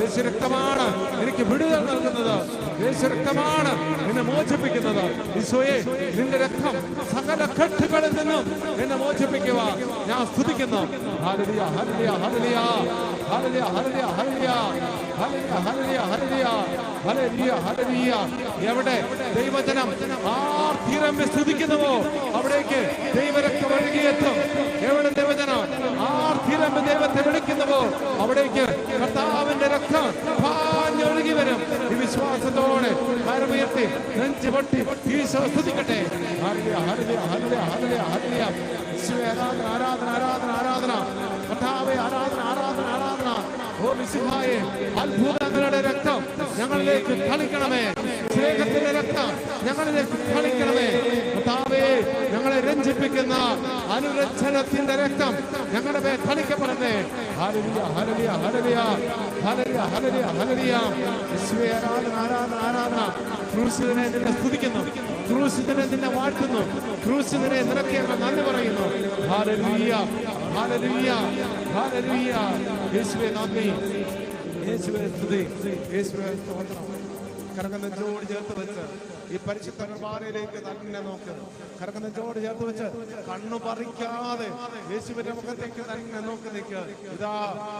യേശു രക്തമാണ് എനിക്ക് വിടുതൽ നൽകുന്നത്. യേശു രക്തമാണ് എന്നെ മോചിപ്പിക്കുന്നത്. ഈശോയെ നിന്റെ രക്തം സകല കെട്ടുകളിൽ നിന്നും എന്നെ മോചിപ്പിക്കുക. ഞാൻ സ്തുതിക്കുന്നു. ഹല്ലേലൂയ ഹല്ലേലൂയ ഹല്ലേലൂയ. ഹല്ലേലൂയ ഹല്ലേലൂയ ഹല്ലേലൂയ. എവിടെ ദൈവജനം ആർത്തിരമ്പി സ്തുതിക്കുന്നുവോ? കരമുയർത്തി നെഞ്ചു പൊട്ടി ഈശോ സ്തുതിക്കട്ടെ. ഹല്ലേലൂയ ആരാധന ആരാധന ആരാധന ആരാധന. ആരാധന ആരാധന ആരാധന. ഓ മിശിഹായെ അത്ഭുതങ്ങളുടെ രക്തം ഞങ്ങളിലേക്ക് കളിക്കണമേ സ്നേഹത്തിന്റെ രക്തം ഞങ്ങളിലേക്ക് കളിക്കണമേ കർത്താവേ ഞങ്ങളെ രഞ്ജിപ്പിക്കുന്ന അനുരഞ്ജനത്തിന്റെ രക്തം ഞങ്ങളുടെ മേൽ കളിക്കപ്പെടണേ ഹല്ലേലൂയ ഹരലിയ ഹല്ലേലൂയ ഹല്ലേലൂയ ഹരലിയ യേശുവേ ആരാധന ആരാധന ആരാധന. ക്രൂശിതനെ നിന്നെ സ്തുതിക്കുന്നു. ക്രൂശിതനെ നിന്നെ വാഴ്ത്തുന്നു. ക്രൂശിതനെ നിനക്ക് ഞങ്ങൾ നന്ദി പറയുന്നു. ഹല്ലേലൂയ ഹല്ലേലൂയ ഹല്ലേലൂയ. യേശുവെ നന്ദി. യേശുവെ സ്തുതി. യേശുവെ സ്തോത്രം. കരങ്ങൾ നെഞ്ചോട് ചേർത്ത് വെച്ച് ഈ പരിശുദ്ധ കുർബാനയിലേക്ക് തന്നെ നോക്ക് കരകനെഞ്ചോട് ചേർത്ത് വെച്ച് കണ്ണു പറിക്കാതെ യേശുവിന്റെ മുഖത്തേക്ക് തന്നെ നോക്കി നിൽക്ക് ഇതാ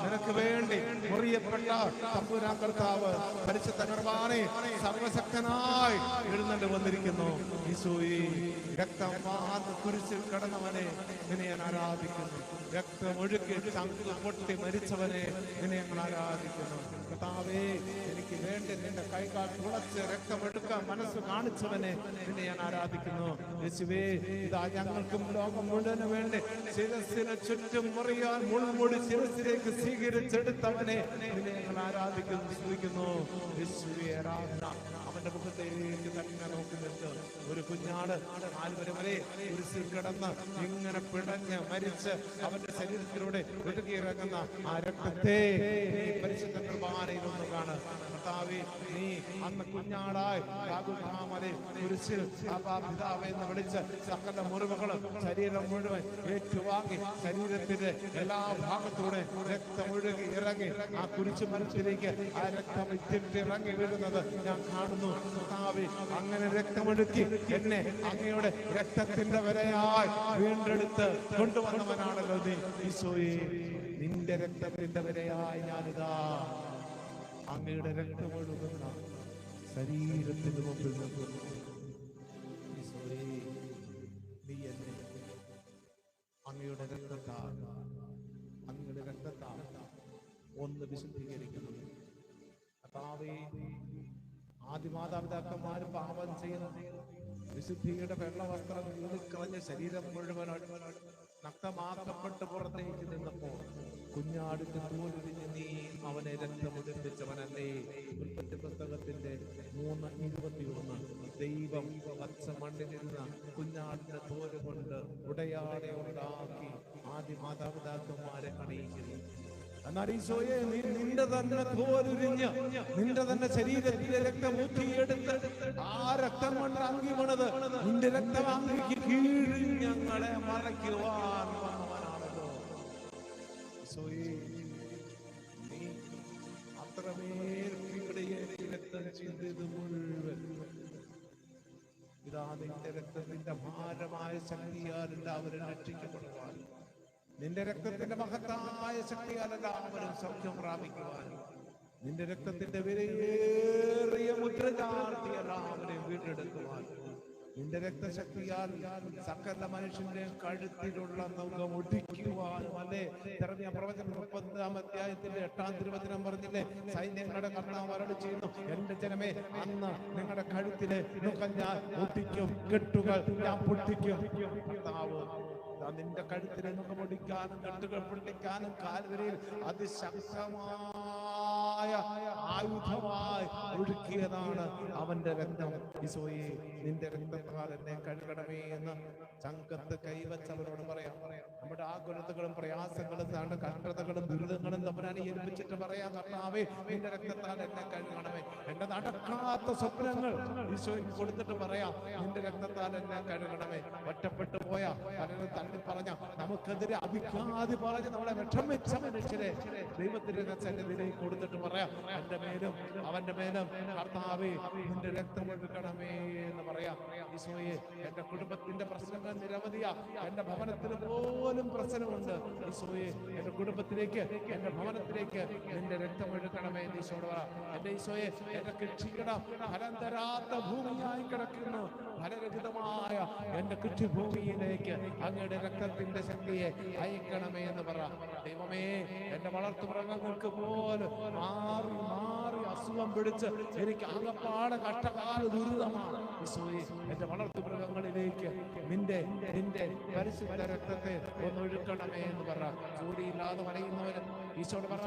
നിനക്ക് വേണ്ടി മുറിയപ്പെട്ട തമ്പുരാൻ കർത്താവ് പരിശുദ്ധ കുർബാനെ സർവശക്തനായി എഴുന്നള്ളി വന്നിരിക്കുന്നു. ഈശോയെ രക്തം വാർന്ന് കുരിശിൽ കടന്നവനെ നിന്നെ ഞാൻ ആരാധിക്കുന്നു. രക്തം ഒഴുക്കി ചങ്ക് പൊട്ടി മരിച്ചവനെ നിന്നെ ഞങ്ങൾ ആരാധിക്കുന്നു. കർത്താവേ എനിക്ക് വേണ്ടി നിന്റെ കൈകാൽ തുളച്ച് രക്തമെടുക്കാൻ മനസ്സ് കാണിച്ചവനെ നിന്നെ ഞാൻ ആരാധിക്കുന്നു. യേശുവേ ഇതാ ഞങ്ങൾക്കും ലോകം മുഴുവൻ വേണ്ടി ശിരസിനെ ചുറ്റും മുറിയാൻ മുൾമുടി ശിരസിലേക്ക് സ്വീകരിച്ചെടുത്തവനെ നിന്നെ ഞങ്ങൾ ആരാധിക്കുന്നു സ്തുതിക്കുന്നു. യേശുവേ ആരാധന. മുഖത്തേക്ക് തന്നെ നോക്കി നിൽക്ക് ഒരു കുഞ്ഞാട് നാലുവരെ വരെ കുരിശിൽ കിടന്ന് ഇങ്ങനെ പിടഞ്ഞ് മരിച്ച് അവന്റെ ശരീരത്തിലൂടെ ഒഴുകിയിറങ്ങുന്ന ആ രക്തത്തെ പരിശുദ്ധ കുർബാനയിൽ ഒന്ന് കാണ് നീ അന്ന് കുഞ്ഞാടായി രാഘുൽമാമലെ കുരിശിൽ പിതാവേ എന്ന് വിളിച്ച് സകല മുറിവുകളും ശരീരം മുഴുവൻ ഏറ്റുവാങ്ങി ശരീരത്തിന്റെ എല്ലാ ഭാഗത്തൂടെ രക്തമൊഴുകി ഇറങ്ങി ആ കുരിശു മരത്തിലേക്ക് ആ രക്തം ഇറങ്ങി വീഴുന്നത് ഞാൻ കാണുന്നു. കർത്താവേ അങ്ങനെ രക്തമൊഴുക്കി എന്നെ അങ്ങയുടെ രക്തത്തിന്റെ വരയായി വീണ്ടെടുത്ത് കൊണ്ടുവന്നവനാണല്ലോ നീ. ഈശോയെ നിന്റെ രക്തത്തിന്റെ വരയായി ഞാനിതാ. അങ്ങയുടെ രക്തമൊഴുകുന്ന ശരീരത്തിന് മുമ്പിൽ അങ്ങയുടെ രക്തത്താൽ അങ്ങയുടെ രക്തത്താൽ ഒന്ന് വിശുദ്ധീകരിക്കുന്നു. കർത്താവേ ആദ്യ മാതാപിതാക്കന്മാർ പാപം ചെയ്യുന്ന. വിശുദ്ധിയുടെ വെള്ളവസ്ത്രം കളഞ്ഞ ശരീരം മുഴുവൻ നഗ്നമാക്കപ്പെട്ട് പുറത്തേക്ക് നിന്നപ്പോൾ കുഞ്ഞാടിന്റെ തോലുരിഞ്ഞ് നീ അവനെ രക്തമുടിപ്പിച്ചവനല്ലേ ഉൽപ്പത്തി പുസ്തകത്തിന്റെ മൂന്ന് ഇരുപത്തിയൊന്ന്. ദൈവം പച്ച മണ്ണിലിരുന്ന കുഞ്ഞാടിന്റെ തോൽ കൊണ്ട് ഉടയാടെ ഉണ്ടാക്കി ആദ്യ മാതാപിതാക്കന്മാരെ അണിയിക്കുന്നു. എന്നാൽ നീ നിന്റെ തന്നെ തോലുരിഞ്ഞ് നിന്റെ തന്നെ ശരീരത്തിലെ രക്തം ഊറ്റിയെടുത്ത് ആ രക്തം കൊണ്ട് അങ്കി വീണത് നിന്റെ രക്തം അങ്കിക്ക് കീഴിൽ ഞങ്ങളെ മറയ്ക്കുവാൻ വന്നവനാണല്ലോ. നീ അത്രമേൽ കീഴടയേറി രക്തം ചിന്തിയത് മുഴുവൻ. ഇതാ നിന്റെ രക്തത്തിന്റെ ഭാരമായ ശക്തിയാൽ എല്ലാവരും രക്ഷിക്കപ്പെടുവാൻ. നിന്റെ രക്തത്തിന്റെ മഹത്തായ ശക്തിയാൽ എല്ലാവരും സൗഖ്യം പ്രാപിക്കുവാൻ. നിന്റെ രക്തത്തിന്റെ വിലയേറിയ മുദ്ര ചാർത്തി വീണ്ടെടുക്കുവാൻ. നിന്റെ രക്തശക്തിയാൽ സകല മനുഷ്യന്റെ കഴുത്തിലുള്ള നൗകം ഒടിക്കുവാനും അല്ലേ? തെരഞ്ഞ പ്രവചനം മുപ്പതാം അധ്യായത്തിന്റെ എട്ടാം തിരുവചനം പറഞ്ഞില്ലേ? സൈന്യങ്ങളുടെ കർണ മരട് ചെയ്യുന്നു എന്റെ ജനമേ അന്ന് നിങ്ങളുടെ കഴുത്തിലെ മുഖം ഞാൻ ഒട്ടിക്കും കെട്ടുകൾ ഞാൻ പൊട്ടിക്കും. നിന്റെ കഴുത്തിൽ നമുക്ക് പൊടിക്കാനും കെട്ടുകൾ പൊട്ടിക്കാനും കാൽവരിയിൽ അതിശക്തമാ ആയുധമായി ഒഴുക്കിയതാണ് അവന്റെ രക്തം. ഈശോയെ നിന്റെ രക്തത്താൽ എന്നെ കഴുകണമേ എന്ന് ചങ്കത്ത് കൈവച്ചവരോട് പറയാം. നമ്മുടെ ആകുലതകളും പ്രയാസങ്ങളും താണ്ട കഷ്ടതകളും ദുരിതങ്ങളും തമ്മിലാണ് ഏൽപ്പിച്ചിട്ട് പറയാം കർത്താവേ നിന്റെ രക്തത്താൽ എന്നെ കഴുകണമേ. എന്റെ നടക്കാത്ത സ്വപ്നങ്ങൾ ഈശോയ്ക്ക് കൊടുത്തിട്ട് പറയാം നിന്റെ രക്തത്താൽ എന്നെ കഴുകണമേ. ഒറ്റപ്പെട്ടു പോയ പലരും തള്ളി പറഞ്ഞ നമുക്കെതിരെ അഭിഖ്യാതി പറഞ്ഞ് നമ്മളെ വിഷമിച്ച മനുഷ്യരെ ദൈവത്തിന്റെ സന്നിധിയിലേക്ക് കൊടുത്തിട്ട് പറയാം. എന്റെ മേലും അവന്റെ മേലും കർത്താവേ നിന്റെ രക്തം ഒഴുകണമേ എന്ന് പറയാം. ഈശോയെ എന്റെ കുടുംബത്തിന്റെ പ്രശ്നങ്ങൾ നിരവധിയാ. എന്റെ ഭവനത്തിൽ പോലും പ്രശ്നമുണ്ട്. ഈശോയെ എന്റെ കുടുംബത്തിലേക്ക് എന്റെ ഭവനത്തിലേക്ക് നിന്റെ രക്തം ഒഴുകണമേ എന്ന് ഈശോട് പറ. എന്റെ ഈശോയെ എന്റെ കൃഷിയിടം ഫലം തരാത്ത ഭൂമിയായി കിടക്കുന്നു. ഫലരഹിതമായ എന്റെ കൃഷിഭൂമിയിലേക്ക് അങ്ങയുടെ രക്തത്തിന്റെ ശക്തിയെ അയക്കണമേ എന്ന് പറ. ദൈവമേ എന്റെ വളർത്തു മൃഗങ്ങൾക്ക് പോലും മാറി മാറി അസുഖം പിടിച്ച് എനിക്ക് അകപ്പാട് കഷ്ടകാല ദുരിതമാണ്. എന്റെ വളർത്തു മൃഗങ്ങളിലേക്ക് നിന്റെ നിന്റെ പരിശുദ്ധ രക്തത്തെ ഒന്നൊഴുക്കണമേ എന്ന് പറ. ജോലിയില്ലാതെ വലയുന്നവരും ഈശോട് പറ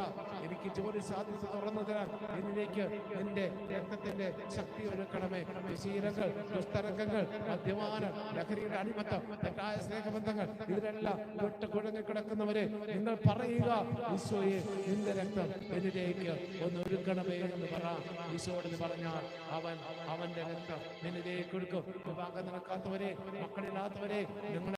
എനിക്ക് ജോലി സാധ്യത തുറന്നു തരാൻ എന്നിലേക്ക് നിന്റെ രക്തത്തിന്റെ ശക്തി ഒരുക്കണമേ. ശീലങ്ങൾ ദുസ്തരംഗങ്ങൾ മദ്യപാനം ലഹരിയുടെ അടിമത്തം തെറ്റായ സ്നേഹബന്ധങ്ങൾ ഇതിനെല്ലാം വിട്ട് കുഴങ്ങി കിടക്കുന്നവരെ നിങ്ങൾ പറയുക ഈശോയെ നിന്റെ രക്തം എന്നിലേക്ക് ഒന്ന് ഒരുക്കണമേ എന്ന് പറ. ഈശോട് പറഞ്ഞാൽ അവൻ അവന്റെ രക്തം നിന്നിലേക്ക് കൊടുക്കും വിവാഹം നടക്കാത്തവരെ മക്കളില്ലാത്തവരെ നിങ്ങൾ